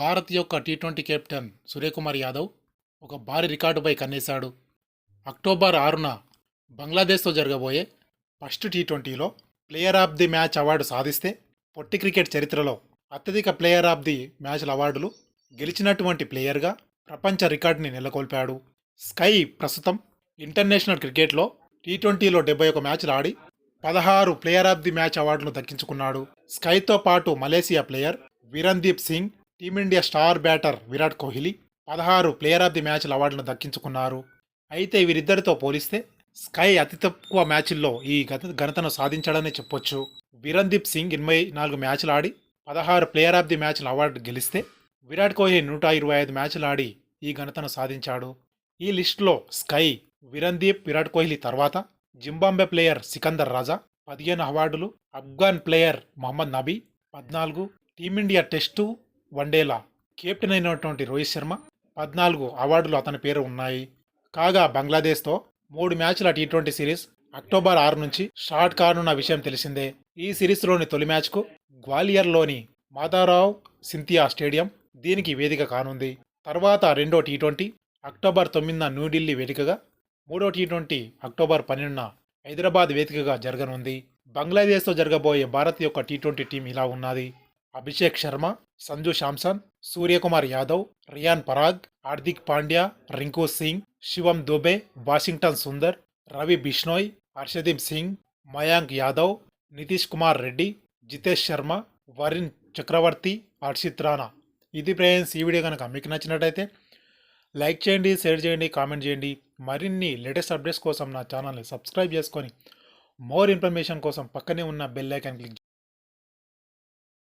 భారత్ యొక్క T twenty captain Suryakumar Yadav ఒక భారీ రికార్డుపై కన్నేశాడు. అక్టోబర్ ఆరున బంగ్లాదేశ్తో జరగబోయే ఫస్ట్ టీ ట్వంటీలో player of the match award సాధిస్తే పొట్టి క్రికెట్ చరిత్రలో అత్యధిక ప్లేయర్ ఆఫ్ ది మ్యాచ్ల అవార్డులు గెలిచినటువంటి ప్లేయర్గా ప్రపంచ రికార్డుని నెలకొల్పాడు. స్కై ప్రస్తుతం ఇంటర్నేషనల్ క్రికెట్లో టీ ట్వంటీలో డెబ్బై ఒక మ్యాచ్లు ఆడి పదహారు ప్లేయర్ ఆఫ్ ది మ్యాచ్ అవార్డును దక్కించుకున్నాడు. స్కైతో పాటు Malaysia player Virandeep Singh team India star batter Virat Kohli పదహారు ప్లేయర్ ఆఫ్ ది మ్యాచ్ల అవార్డును దక్కించుకున్నారు. అయితే వీరిద్దరితో పోలిస్తే స్కై అతి తక్కువ మ్యాచ్ల్లో ఈ గత ఘనతను సాధించాడనే చెప్పొచ్చు. విరణ్దీప్ సింగ్ ఎనభై నాలుగు మ్యాచ్లు ఆడి పదహారు ప్లేయర్ ఆఫ్ ది మ్యాచ్ల అవార్డు గెలిస్తే విరాట్ కోహ్లీ నూట ఇరవై ఐదు మ్యాచ్లు ఆడి ఈ ఘనతను సాధించాడు. ఈ లిస్టులో స్కై విరణ్దీప్ విరాట్ కోహ్లీ తర్వాత జింబాంబే ప్లేయర్ సికందర్ రాజా పదిహేను అవార్డులు అఫ్ఘాన్ ప్లేయర్ మహమ్మద్ నబీ పద్నాలుగు టీమిండియా టెస్టు వన్డేల కెప్టెన్ అయినటువంటి రోహిత్ శర్మ పద్నాలుగు అవార్డులు అతని పేరు ఉన్నాయి. కాగా బంగ్లాదేశ్తో మూడు మ్యాచ్ల టీ ట్వంటీ సిరీస్ అక్టోబర్ ఆరు నుంచి స్టార్ట్ కానున్న విషయం తెలిసిందే. ఈ సిరీస్లోని తొలి మ్యాచ్కు గ్వాలియర్లోని మాతారావు సింథియా స్టేడియం దీనికి వేదిక కానుంది. తర్వాత రెండో టీ ట్వంటీ అక్టోబర్ తొమ్మిదిన న్యూఢిల్లీ వేదికగా మూడో టీ ట్వంటీ అక్టోబర్ పన్నెండున హైదరాబాద్ వేదికగా జరగనుంది. బంగ్లాదేశ్తో జరగబోయే భారత్ యొక్క టీ ట్వంటీ టీం ఇలా ఉన్నది. అభిషేక్ శర్మ సంజు శాంసన్ సూర్యకుమార్ యాదవ్ రియాన్ పరాగ్ హార్దిక్ పాండ్యా రింకు సింగ్ శివం దుబే వాషింగ్టన్ సుందర్ రవి బిష్నోయ్ హర్షదీప్ సింగ్ మయాంక్ యాదవ్ నితీష్ కుమార్ రెడ్డి జితేష్ శర్మ వరుణ్ చక్రవర్తి హర్షిత్ రాణా. ఇది ఫ్రెండ్స్ ఈ వీడియో కనుక మీకు నచ్చినట్టయితే లైక్ చేయండి షేర్ చేయండి కామెంట్ చేయండి. మరిన్ని లేటెస్ట్ అప్డేట్స్ కోసం నా ఛానల్ని సబ్స్క్రైబ్ చేసుకొని మోర్ ఇన్ఫర్మేషన్ కోసం పక్కనే ఉన్న బెల్ ఐకాన్ క్లిక్